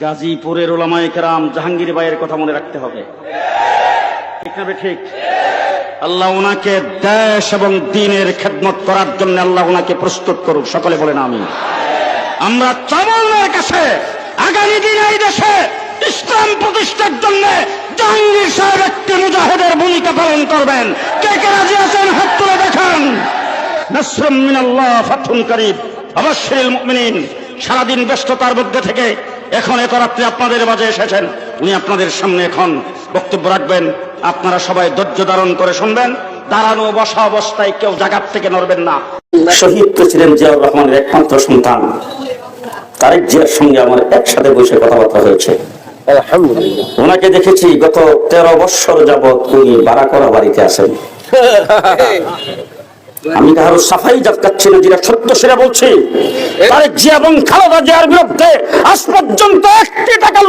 গাজীপুরের ওলামায়ে কেরাম জাহাঙ্গীর ভাইয়ের কথা মনে রাখতে হবে। ঠিক না ঠিক? আল্লাহ ওনাকে দেশ এবং দিনের খেদমত করার জন্য আল্লাহ ওনাকে প্রস্তুত করুক। সকলে বলেন আমি আমরা চামলের কাছে আগামী দিনে এই দেশে ইসলাম প্রতিষ্ঠার জন্য জাহাঙ্গীর সাহেব একটি মুজাহিদের ভূমিকা পালন করবেন। কে কে রাজি আছেন? হাত তুলে দেখান। নাসরুম মিনাল্লাহ ফাতহুন করিব অবশ্যই মুমিনিন। সারাদিন ব্যস্ততার মধ্যে থেকে এখন এত রাত্রে আপনাদের মাঝে এসেছেন। উনি আপনাদের সামনে এখন বক্তব্য রাখবেন। আপনারা সবাই ধৈর্য ধারণ করে শুনবেন। দাঁড়ানো বসা অবস্থায় কেউ জায়গার থেকে নড়বেন না। শহীদ প্রেসিডেন্ট জিয়াউর রহমানের একমাত্র সন্তান। তারেক জিয়ার সঙ্গে আমার একসাথে বসে কথাবার্তা হয়েছে। ওনাকে দেখেছি গত তেরো বৎসর যাবৎ উনি বারাকরা বাড়িতে আছেন। আমি কারও সাফাই যেটা সত্য সেটা বলছি। জিয়া এবং খালেদা জিয়ার বিরুদ্ধে আজ পর্যন্ত একটি টাকা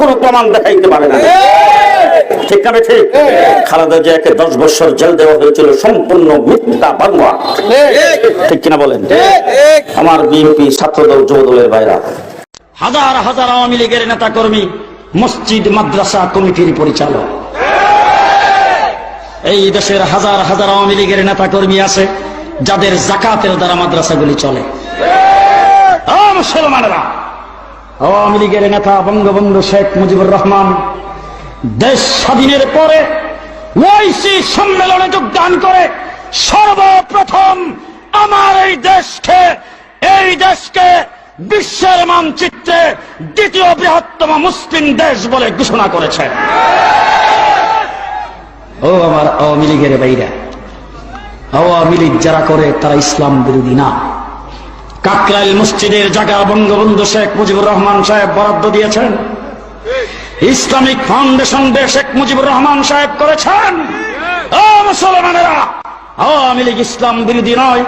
কোনো প্রমাণ দেখাইতে পারে না। ঠিক না খালেদা জিয়াকে দশ বছর জেল দেওয়া হয়েছিল, সম্পূর্ণ মিথ্যা বাংলা। ঠিক কিনা বলেন? আমার বিএনপি ছাত্রদল, যুবদলের বাইরা হাজার হাজার আওয়ামী লীগের নেতা কর্মী মসজিদ, মাদ্রাসা কমিটির পরিচালক। এই দেশের হাজার হাজার আওয়ামী লীগের নেতা কর্মী আছে, যাদের জাকাতের দ্বারা মাদ্রাসাগুলি চলে। মুসলমানেরা, আওয়ামী লীগের নেতা বঙ্গবন্ধু শেখ মুজিবুর রহমান দেশ স্বাধীনের পরে ওয়াইসি সম্মেলনে যোগদান করে সর্বপ্রথম আমার এই দেশকে এই দেশকে বিশ্বের মানচিত্রে দ্বিতীয় বৃহত্তম মুসলিম দেশ বলে ঘোষণা করেছে। ও আমার আওয়ামী লীগের বাইরা, আওয়ামী লীগ যারা করে তারা ইসলাম বিরোধী না। কাকরাইল মসজিদের জায়গা বঙ্গবন্ধু শেখ মুজিবুর রহমান সাহেব বরাদ্দ দিয়েছেন। ইসলামিক ফাউন্ডেশন দিয়ে শেখ মুজিবুর রহমান সাহেব করেছেন। ও মুসলমানেরা, আওয়ামী লীগ ইসলাম বিরোধী নয়,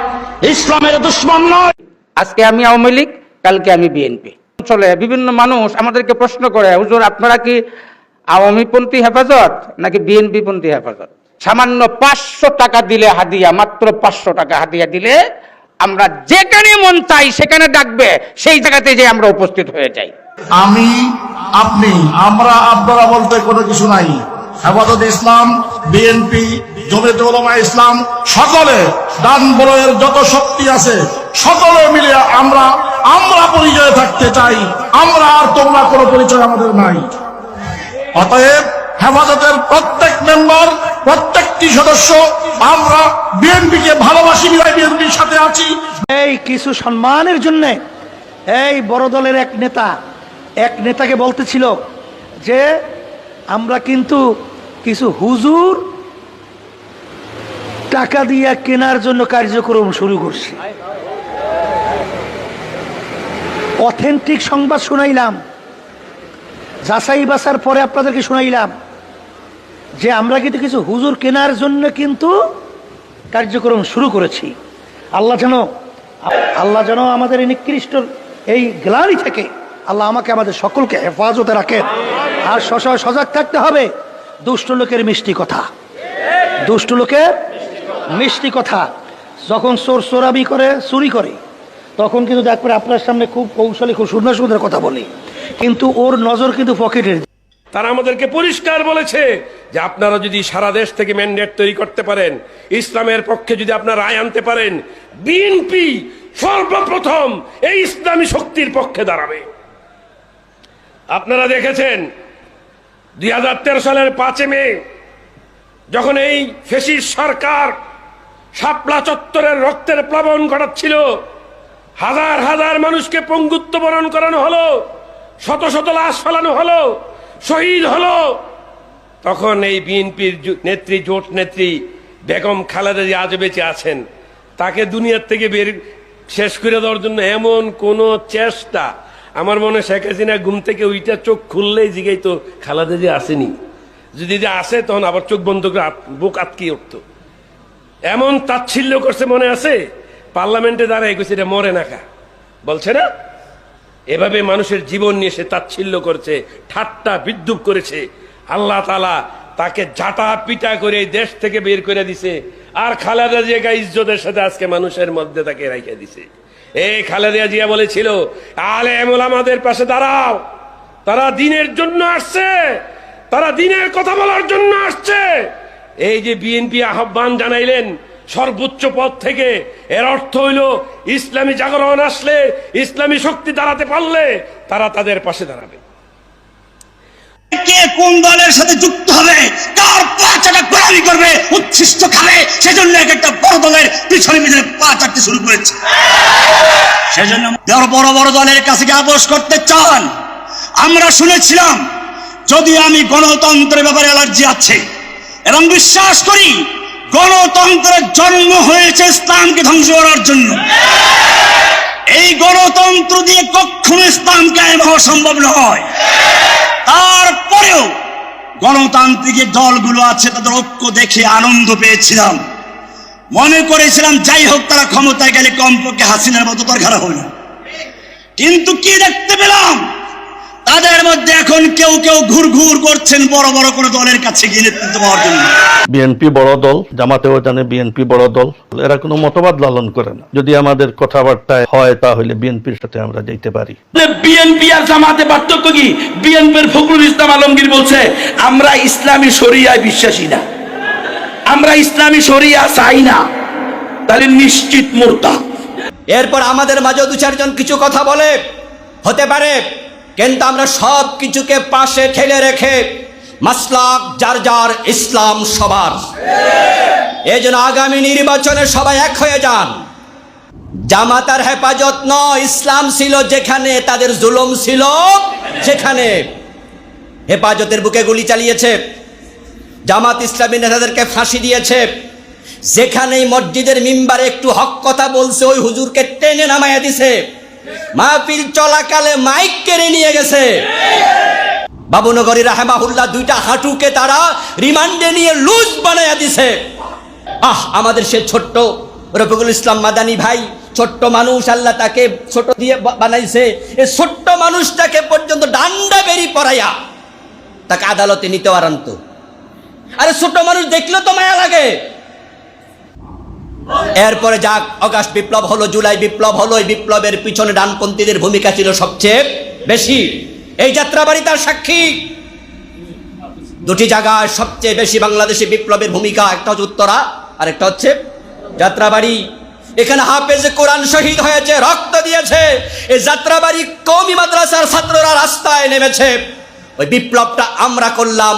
ইসলামের দুশ্মন নয়। আজকে আমি আওয়ামী লীগ, কালকে আমি বিএনপি। চলে বিভিন্ন মানুষ আমাদেরকে প্রশ্ন করে, হুজুর, আপনারা কি আওয়ামী পন্থী হেফাজত নাকি বিএনপি পন্থী হেফাজত? সামান্য পাঁচশো টাকা দিলে হাদিয়া, মাত্র পাঁচশো টাকা হাদিয়া দিলে আমরা যেখানে মন চাই সেখানে ডাকবে, সেই জায়গাতে যে আমরা উপস্থিত হয়ে যাই। আমি, আপনি, আমরা, আপনারা বলতে কোনো কিছু নাই। হেফাজত ইসলাম, বিএনপি, জমিয়ত উলামা ইসলাম, সকলে ডান বলয়ের যত শক্তি আছে, সকলে মিলে আমরা আমরা পরিচয়ে থাকতে চাই। আমরা আর তোমরা কোনো পরিচয় আমাদের নাই। অতএব হেফাজতের প্রত্যেক মেম্বার, প্রত্যেকটি সদস্য, আমরা বিএনপিকে ভালোবাসি বিএনপির সাথে আছি। এই কিছু সম্মানের জন্য এই বড় দলের এক নেতা, এক নেতাকে বলতেছিল যে, আমরা কিন্তু কিছু হুজুর টাকা দিয়ে কেনার জন্য কার্যক্রম শুরু করছি। অথেন্টিক সংবাদ শুনাইলাম। যাচাই বাসার পরে আপনাদেরকে শুনাইলাম যে আমরা কিন্তু কিছু হুজুর কেনার জন্য কিন্তু কার্যক্রম শুরু করেছি। আল্লাহ যেন আল্লাহ যেন আমাদের এই নিকৃষ্ট এই গ্লানি থেকে আল্লাহ আমাকে আমাদের সকলকে হেফাজতে রাখেন আর সশয় সজাগ থাকতে হবে। দুষ্ট লোকের মিষ্টি কথা। দুষ্ট লোকের মিষ্টি কথা। যখন চোর চোরাবি করে, চুরি করে, তখন কিন্তু দেখবেন আপনার সামনে খুব কৌশলী, খুব সুন্দর সুন্দর কথা বলি। কিন্তু ওর নজর কিন্তু পকেটের। তারা আমাদেরকে পরিষ্কার বলেছে যে আপনারা যদি সারা দেশ থেকে ম্যান্ডেট তৈরি করতে পারেন, ইসলামের পক্ষে যদি আপনারা রায় আনতে পারেন, বিএনপি সর্বপ্রথম এই ইসলামী শক্তির পক্ষে দাঁড়াবে। আপনারা দেখেছেন, দুই হাজার তেরো সালের পাঁচে মে, যখন এই ফেসিস সরকার শাপলা চত্বরের রক্তের প্লাবন ঘটাচ্ছিল হাজার হাজার মানুষকে পঙ্গুত্ব বরণ করানো হলো। শত শত লাশ ফেলানো হলো, শহীদ হলো। তখন এই বিএনপির নেত্রী, জোট নেত্রী বেগম খালেদা যে আজ বেঁচে আছেন। তাকে দুনিয়ার থেকে বের শেষ করে দেওয়ার জন্য এমন কোন চেষ্টা। আমার মনে শেখ হাসিনা ঘুম থেকে ওইটা চোখ খুললেই জিগাই তো খালেদা যে আসেনি। যদি যে আসে, তখন আবার চোখ বন্ধ করে বুক আটকিয়ে উঠতো। এমন তাচ্ছিল্য করছে মনে আছে? পার্লামেন্টে দাঁড়ায় গেছে এটা মরে নাকা বলছে না? এভাবে মানুষের জীবন নিয়ে সে তাচ্ছিল্য করছে, ঠাট্টা বিদ্রুপ করেছে। আল্লাহ তালা তাকে ঝাঁটা পিটা করে দেশ থেকে বের করে দিছে। আর খালেদা জিয়া ইজ্জতের সাথে আজকে মানুষের মধ্যে তাকে রেখে দিছে। এই খালেদা জিয়া বলেছিল, আলে আমাদের পাশে দাঁড়াও। তারা দিনের জন্য আসছে। তারা দিনের কথা বলার জন্য আসছে। এই যে বিএনপি আহ্বান জানাইলেন সর্বোচ্চ পদ থেকে এর অর্থ হইল ইসলামী জাগরণ আসলে ইসলামী শক্তি দাঁড়াতে পারলে তারা তাদের পাশে দাঁড়াবে। কে কোন দলের সাথে যুক্ত হবে, কার পা চাটা গোলামি করবে, উচ্ছিষ্ট খাবে, সেজন্য এক একটা বড় দলের পিছনে পিছনে পা চাটতে শুরু করেছে। সেজন্য বড় বড় দলের কাছে গিয়ে আপোষ করতে চান, আমরা শুনেছিলাম, যদি আমি গণতন্ত্রের ব্যাপারে অ্যালার্জি আছে এবং বিশ্বাস করি গণতন্ত্রের জন্ম হয়েছে ইসলামকে ধ্বংস করার জন্য। এই গণতন্ত্র দিয়ে কখনো ইসলাম কায়েম হওয়া সম্ভব নয়। তারপরেও গণতান্ত্রিক দলগুলো আছে, তাদের ঐক্য দেখে আনন্দ পেয়েছিলাম। মনে করেছিলাম, যাই হোক, তারা ক্ষমতায় গেলে কমপক্ষে হাসিনার মতো দরকার হবে কিন্তু কি দেখতে পেলাম? তাদের মধ্যে এখন কেউ কেউ ঘুর ঘুর করছেন বড় বড় কোনো দলের কাছে গিয়ে নেতৃত্ব পাওয়ার জন্য। বিএনপি বড় দল জামাতেও জানে বিএনপি বড় দল। এরা কোনো মতবাদ লালন করে না। যদি আমাদের কথাবার্তায় হয় তাহলে বিএনপির সাথে আমরা যেতে পারি। বিএনপি আর জামাতে পার্থক্য কি? বিএনপির ফখরুল ইসলাম আলমগীর বলছে আমরা ইসলামী শরিয়ায় বিশ্বাসী না। আমরা ইসলামী শরিয়া চাই না। তাহলে নিশ্চিত মোর্তা এরপর আমাদের মাঝে দু চারজন কিছু কথা বলে হতে পারে কিন্তু আমরা সব কিছুকে পাশে ঠেলে রেখে মাসলাক, যার যার ইসলাম সবার। এই জন্য আগামী নির্বাচনে সবাই এক হয়ে যান। জামাতার হেফাজত নয়, ইসলাম ছিল যেখানে, তাদের জুলুম ছিল সেখানে। হেফাজতের বুকে গুলি চালিয়েছে। জামাত ইসলামী নেতাদেরকে ফাঁসি দিয়েছে। যেখানেই মসজিদের মিম্বারে একটু হক কথা বলছে, ওই হুজুরকে টেনে নামাইয়া দিছে। মাহফিল চলাকালে মাইক কেড়ে নিয়ে গেছে। বাবুনগরী রাহেমাহুল্লাহ দুইটা হাঁটুকে তারা রিমান্ডে নিয়ে লুজ বানাইয়া দিছে। আহ, আমাদের সে ছোট্ট রফিকুল ইসলাম মাদানি ভাই, ছোট্ট মানুষ, আল্লাহ তাকে ছোট দিয়ে বানাইছে। এই ছোট্ট মানুষটাকে পর্যন্ত ডান্ডা বেরি পড়াইয়া তাকে আদালতে নিতে আরান্ত আরে ছোট মানুষ দেখলেও তো মায়া লাগে। এরপরে যাক, অগাস্ট বিপ্লব হলো, জুলাই বিপ্লব হলো, এই বিপ্লবের পিছনে ডানপন্থীদের ভূমিকা ছিল সবচেয়ে বেশি। এই যাত্রাবাড়ি তার সাক্ষী। দুটি জায়গায় সবচেয়ে বেশি বাংলাদেশে বিপ্লবের ভূমিকা, একটা হচ্ছে উত্তরা আর একটা হচ্ছে যাত্রাবাড়ি। এখানে হাফেজে কোরআন শহীদ হয়েছে, রক্ত দিয়েছে। এই যাত্রাবাড়ি কৌমি মাদ্রাসার ছাত্ররা রাস্তায় নেমেছে। ওই বিপ্লবটা আমরা করলাম,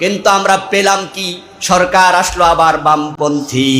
কিন্তু আমরা পেলাম কি? সরকার আসলো আবার বামপন্থী।